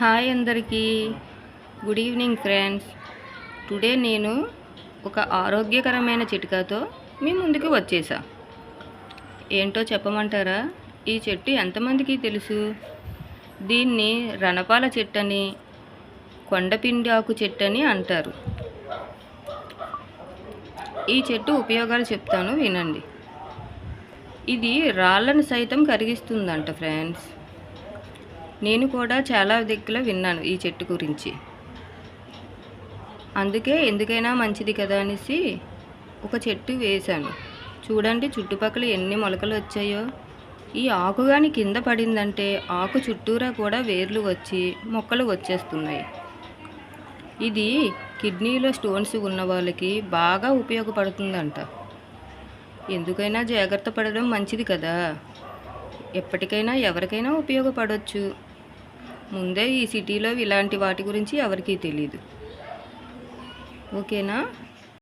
Hi అందరికీ. Good evening friends. Today నేను ఒక ఆరోగ్యకరమైన చిట్కాతో మీ ముందుకు వచ్చేసా. ఏంటో చెప్పమంటారా? ఈ చెట్టు ఎంతమందికి తెలుసు? దీన్ని రణపాల చెట్టు అని కొండపిండి ఆకు చెట్టు అని అంటారు. ఈ చెట్టు ఉపయోగాలు చెప్తాను వినండి. ఇది రాళ్ళను సైతం కరిగిస్తుందంట ఫ్రెండ్స్. నేను కూడా చాలా దిక్కులో విన్నాను ఈ చెట్టు గురించి. అందుకే ఎందుకైనా మంచిది కదా అనేసి ఒక చెట్టు వేశాను. చూడండి చుట్టుపక్కల ఎన్ని మొలకలు వచ్చాయో. ఈ ఆకు కానీ కింద పడిందంటే ఆకు చుట్టూరా కూడా వేర్లు వచ్చి మొక్కలు వచ్చేస్తున్నాయి. ఇది కిడ్నీలో స్టోన్స్ ఉన్న వాళ్ళకి బాగా ఉపయోగపడుతుందంట. ఎందుకైనా జాగ్రత్త పడడం మంచిది కదా. ఎప్పటికైనా ఎవరికైనా ఉపయోగపడవచ్చు ముందే ఈ సిటీలో ఇలాంటి వాటి గురించి ఎవరికీ తెలియదు ఓకేనా?